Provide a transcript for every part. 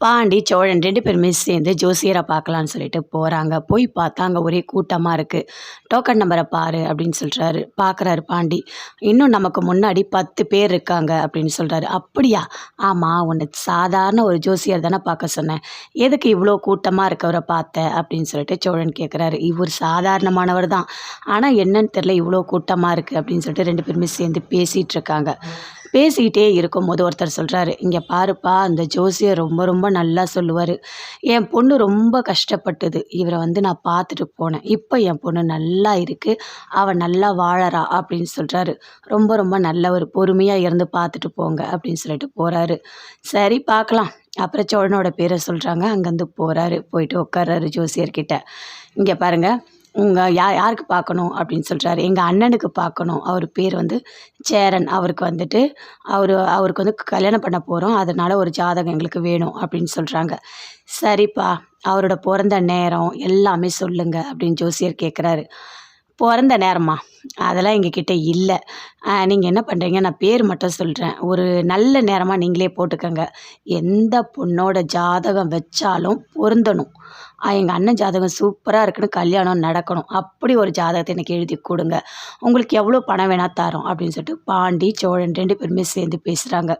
பாண்டி சோழன் ரெண்டு பேருமே சேர்ந்து ஜோசியரை பார்க்கலான்னு சொல்லிட்டு போகிறாங்க போய் பார்த்தா அங்கே ஒரே கூட்டமாக இருக்குது டோக்கன் நம்பரை பாரு அப்படின்னு சொல்கிறாரு பார்க்குறாரு பாண்டி. இன்னும் நமக்கு முன்னாடி பத்து பேர் இருக்காங்க அப்படின்னு சொல்கிறாரு அப்படியா? ஆமாம் உன்னை சாதாரண ஒரு ஜோசியர் தானே பார்க்க சொன்னேன். எதுக்கு இவ்வளோ கூட்டமாக இருக்கவரை பார்த்த? அப்படின்னு சொல்லிட்டு சோழன் கேட்குறாரு இவர் சாதாரணமானவர் தான். ஆனால் என்னன்னு தெரில இவ்வளோ கூட்டமாக இருக்குது அப்படின்னு சொல்லிட்டு ரெண்டு பேருமே சேர்ந்து பேசிகிட்டு இருக்காங்க. பேசிக்கிட்டே இருக்கும்போது ஒருத்தர் சொல்கிறாரு இங்கே பாருப்பா அந்த ஜோசியர் ரொம்ப ரொம்ப நல்லா சொல்லுவார். என் பொண்ணு ரொம்ப கஷ்டப்பட்டது. இவரை வந்து நான் பார்த்துட்டு போனேன். இப்போ என் பொண்ணு நல்லா இருக்குது அவள் நல்லா வாழறா அப்படின்னு சொல்கிறாரு ரொம்ப ரொம்ப நல்லவர். பொறுமையாக இருந்து பார்த்துட்டு போங்க அப்படின்னு சொல்லிட்டு போகிறாரு சரி பார்க்கலாம். அப்புறம் சோழனோட பேரை சொல்கிறாங்க அங்கேருந்து போகிறாரு போயிட்டு உட்கார்றாரு ஜோசியர்கிட்ட. இங்கே பாருங்கள் உங்கள் யா யாருக்கு பார்க்கணும் அப்படின்னு சொல்கிறாரு எங்கள் அண்ணனுக்கு பார்க்கணும். அவர் பேர் வந்து சேரன். அவருக்கு வந்துட்டு அவர் அவருக்கு வந்து கல்யாணம் பண்ண போகிறோம் அதனால் ஒரு ஜாதகம் எங்களுக்கு வேணும் அப்படின்னு சொல்கிறாங்க சரிப்பா அவரோட பிறந்த நேரம் எல்லாமே சொல்லுங்கள் அப்படின்னு ஜோசியர் கேட்குறாரு பிறந்த நேரமா? அதெல்லாம் எங்ககிட்ட இல்லை. நீங்கள் என்ன பண்ணுறீங்க நான் பேர் மட்டும் சொல்கிறேன் ஒரு நல்ல நேரமாக நீங்களே போட்டுக்கோங்க. எந்த பொண்ணோட ஜாதகம் வச்சாலும் பொருந்தணும். எங்கள் அண்ணன் ஜாதகம் சூப்பராக இருக்குன்னு கல்யாணம் நடக்கணும். அப்படி ஒரு ஜாதகத்தை எனக்கு எழுதி கொடுங்க. உங்களுக்கு எவ்வளோ பணம் வேணால் தரோம் அப்படின்னு சொல்லிட்டு பாண்டி சோழன் ரெண்டு பேருமே சேர்ந்து பேசுகிறாங்க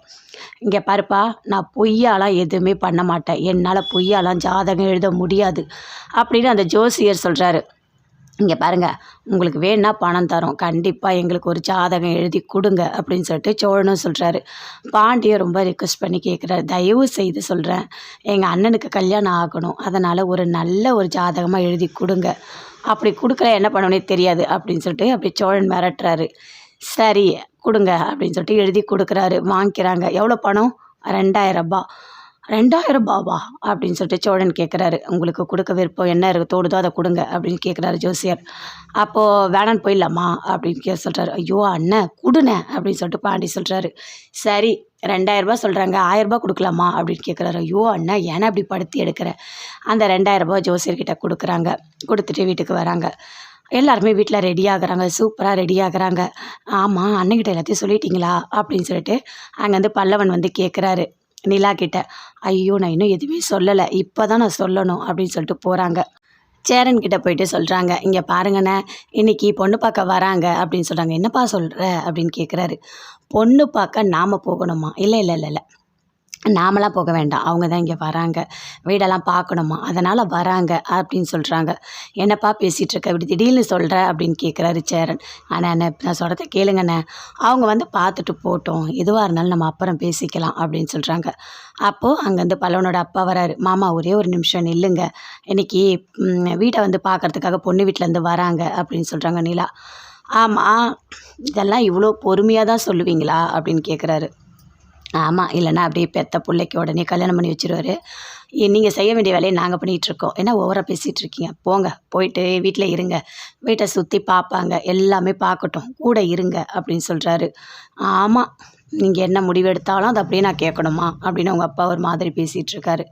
இங்கே பாருப்பா நான் பொய்யாலாம் எதுவுமே பண்ண மாட்டேன். என்னால் பொய்யாலாம் ஜாதகம் எழுத முடியாது. அப்படின்னு அந்த ஜோசியர் சொல்கிறாரு இங்கே பாருங்கள் உங்களுக்கு வேணா பணம் தரோம். கண்டிப்பாக எங்களுக்கு ஒரு ஜாதகம் எழுதி கொடுங்க அப்படின்னு சொல்லிட்டு சோழனும் சொல்கிறாரு பாண்டியை ரொம்ப ரிக்வெஸ்ட் பண்ணி கேட்குறாரு தயவு செய்து சொல்கிறேன் எங்கள் அண்ணனுக்கு கல்யாணம் ஆகணும். அதனால் ஒரு நல்ல ஒரு ஜாதகமாக எழுதி கொடுங்க. அப்படி கொடுக்கல என்ன பண்ணணும்னே தெரியாது அப்படின்னு சொல்லிட்டு அப்படி சோழன் மிரட்டுறாரு. சரி கொடுங்க அப்படின்னு சொல்லிட்டு எழுதி கொடுக்குறாரு. வாங்கிக்கிறாங்க. எவ்வளோ பணம்? ரெண்டாயிரம் ரூபாய். ரெண்டாயிரம் ரூபாவா அப்படின்னு சொல்லிட்டு சோழன் கேட்குறாரு உங்களுக்கு கொடுக்க விருப்பம் என்ன? இருக்குது தோடுதோ அதை கொடுங்க அப்படின்னு கேட்குறாரு ஜோசியர். அப்போது வேணான்னு போயிடலாமா? அப்படின்னு கே சொல்கிறாரு ஐயோ அண்ணன் கொடுண்ணே அப்படின்னு சொல்லிட்டு பாண்டி சொல்கிறாரு சரி ரெண்டாயிரரூபா சொல்கிறாங்க ஆயிரரூபா கொடுக்கலாமா? அப்படின்னு கேட்குறாரு ஐயோ அண்ணா ஏன்னா அப்படி படுத்தி எடுக்கிற? அந்த ரெண்டாயிரரூபா ஜோசியர்கிட்ட கொடுக்குறாங்க. கொடுத்துட்டு வீட்டுக்கு வராங்க. எல்லாருமே வீட்டில் ரெடி ஆகுறாங்க. சூப்பராக ரெடி ஆகுறாங்க. ஆமாம் அண்ணன்கிட்ட எல்லாத்தையும் சொல்லிட்டீங்களா? அப்படின்னு சொல்லிட்டு அங்கேருந்து பல்லவன் வந்து கேட்குறாரு நிலா கிட்ட ஐயோ நான் இன்னும் எதுவுமே சொல்லலை. இப்போ தான் நான் சொல்லணும் அப்படின்னு சொல்லிட்டு போகிறாங்க சேரன் கிட்ட போயிட்டு சொல்கிறாங்க இங்கே பாருங்கண்ணே இன்னைக்கு பொண்ணு பார்க்க வராங்க அப்படின்னு சொல்கிறாங்க என்னப்பா சொல்கிற அப்படின்னு கேட்குறாரு பொண்ணு பார்க்க நாம் போகணுமா? இல்லை இல்லை இல்லை இல்லை. நாமளாக போக வேண்டாம். அவங்க தான் இங்கே வராங்க. வீடெல்லாம் பார்க்கணுமா? அதனால் வராங்க அப்படின்னு சொல்கிறாங்க என்னப்பா பேசிகிட்ருக்க இப்படி திடீர்னு சொல்கிற அப்படின்னு கேட்குறாரு சேரன். ஆனால் என்ன நான் சொல்கிறத கேளுங்கண்ணே அவங்க வந்து பார்த்துட்டு போட்டோம். எதுவாக இருந்தாலும் நம்ம அப்புறம் பேசிக்கலாம் அப்படின்னு சொல்கிறாங்க அப்போது அங்கேருந்து பல்லவனோட அப்பா வராரு. மாமா ஒரே ஒரு நிமிஷம் நில்லுங்க. இன்னைக்கு வீட்டை வந்து பார்க்கறதுக்காக பொண்ணு வீட்டிலேருந்து வராங்க அப்படின்னு சொல்கிறாங்க நிலா. ஆமாம் இதெல்லாம் இவ்வளோ பொறுமையாக தான் சொல்லுவீங்களா? அப்படின்னு கேட்குறாரு ஆமாம் இல்லைன்னா அப்படியே பெத்த பிள்ளைக்கு உடனே கல்யாணம் பண்ணி வச்சிருவாரு. நீங்கள் செய்ய வேண்டிய வேலையை நாங்கள் பண்ணிகிட்ருக்கோம் ஏன்னா ஓவராக பேசிகிட்டு இருக்கீங்க? போங்க போயிட்டு வீட்டில் இருங்க. வீட்டை சுற்றி பார்ப்பாங்க எல்லாமே பார்க்கட்டும். கூட இருங்க அப்படின்னு சொல்கிறாரு ஆமாம் நீங்கள் என்ன முடிவு எடுத்தாலும் அதை அப்படியே நான் கேட்கணுமா? அப்படின்னு அவங்க அப்பா ஒரு மாதிரி பேசிகிட்டு இருக்காரு.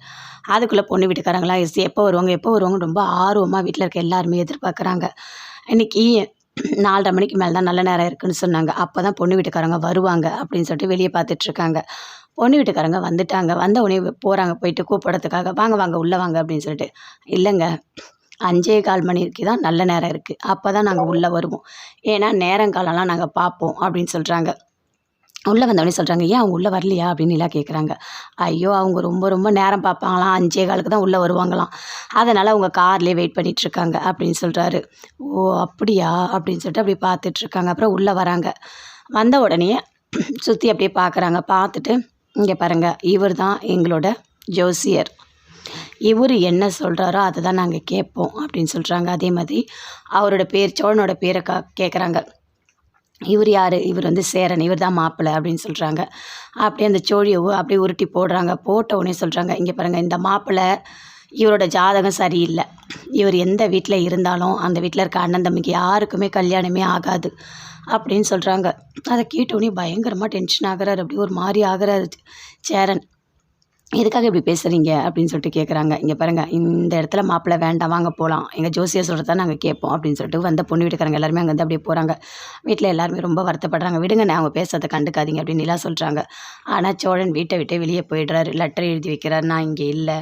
அதுக்குள்ளே பொண்ணு வீட்டுக்காரங்களாம் எஸ் எப்போ வருவாங்க? எப்போ வருவாங்க ரொம்ப ஆர்வமாக வீட்டில் இருக்க எல்லாருமே எதிர்பார்க்குறாங்க. இன்றைக்கி நாலரை மணிக்கு மேலே தான் நல்ல நேரம் இருக்குன்னு சொன்னாங்க. அப்போ தான் பொண்ணு வீட்டுக்காரங்க வருவாங்க அப்படின்னு சொல்லிட்டு வெளியே பார்த்துட்ருக்காங்க பொண்ணு வீட்டுக்காரங்க வந்துட்டாங்க. வந்த உடனே போகிறாங்க போயிட்டு கூப்பிடறதுக்காக வாங்க வாங்க உள்ளே வாங்க அப்படின்னு சொல்லிட்டு. இல்லைங்க அஞ்சே கால் மணிக்கு தான் நல்ல நேரம் இருக்குது அப்போ தான் நாங்கள் உள்ளே வருவோம். ஏன்னா நேரங்காலம்லாம் நாங்கள் பார்ப்போம் அப்படின்னு சொல்கிறாங்க உள்ளே வந்தவொடனே சொல்கிறாங்க ஏன் அவங்க உள்ளே வரலையா? அப்படின்னு எல்லாம் கேட்குறாங்க ஐயோ அவங்க ரொம்ப ரொம்ப நேரம் பார்ப்பாங்களாம். அஞ்சே காலுக்கு தான் உள்ளே வருவாங்களாம். அதனால் அவங்க கார்லேயே வெயிட் பண்ணிகிட்ருக்காங்க அப்படின்னு சொல்கிறாரு ஓ அப்படியா? அப்படின்னு சொல்லிட்டு அப்படி பார்த்துட்ருக்காங்க அப்புறம் உள்ளே வராங்க. வந்த உடனே சுற்றி அப்படியே பார்க்குறாங்க பார்த்துட்டு இங்கே பாருங்கள் இவர் தான் எங்களோட ஜோசியர். இவர் என்ன சொல்கிறாரோ அதை தான் நாங்கள் கேட்போம் அப்படின்னு சொல்கிறாங்க அதே மாதிரி அவரோட பேர் சோழனோட பேரை கா கேட்குறாங்க இவர் யார்? இவர் வந்து சேரன். இவர் தான் மாப்பிள்ளை அப்படின்னு சொல்கிறாங்க அப்படியே அந்த சோழியை உ- அப்படியே உருட்டி போடுறாங்க. போட்ட உடனே சொல்கிறாங்க இங்கே பாருங்கள் இந்த மாப்பிள்ளை இவரோட ஜாதகம் சரியில்லை. இவர் எந்த வீட்டில் இருந்தாலும் அந்த வீட்டில் இருக்க அண்ணன் தம்பிக்கு யாருக்குமே கல்யாணமே ஆகாது. அப்படின்னு சொல்கிறாங்க அதை கேட்டோடனே பயங்கரமாக டென்ஷன் ஆகிறார். அப்படி ஒரு மாதிரி ஆகிறாரு சேரன். எதுக்காக இப்படி பேசுகிறீங்க அப்படின்னு சொல்லிட்டு கேட்குறாங்க இங்கே பாருங்கள் இந்த இடத்துல மாப்பிள்ளை வேண்டாம் வாங்க போகலாம் எங்கள் ஜோசியர் சொல்கிறத நாங்கள் கேட்போம் அப்படின்னு சொல்லிட்டு வந்த பொண்ணு வீட்டுக்காரங்க எல்லாருமே அங்கே வந்து அப்படியே போகிறாங்க வீட்டில் எல்லாருமே ரொம்ப வருத்தப்படுறாங்க. விடுங்கண்ணே அவங்க பேசுறதை கண்டுக்காதீங்க அப்படின்னு நிலா சொல்கிறாங்க ஆனால் சோழன் வீட்டை விட்டு வெளியே போயிடுறாரு. லெட்டர் எழுதி வைக்கிறார். நான் இங்கே இல்லை.